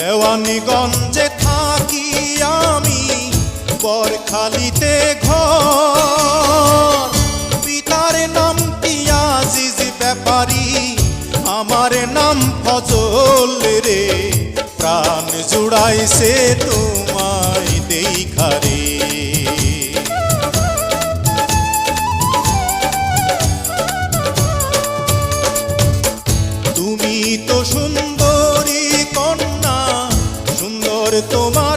দেওয়ানিগঞ্জে থাকি আমি, বরখালিতে ঘর। পিতার নাম পিয়াজিজ ব্যাপারী, আমার নাম ফজল রে। প্রাণ জুড়াইছে তোমায় দেখারে তুমি তো সুন্দর সুন্দর তোমার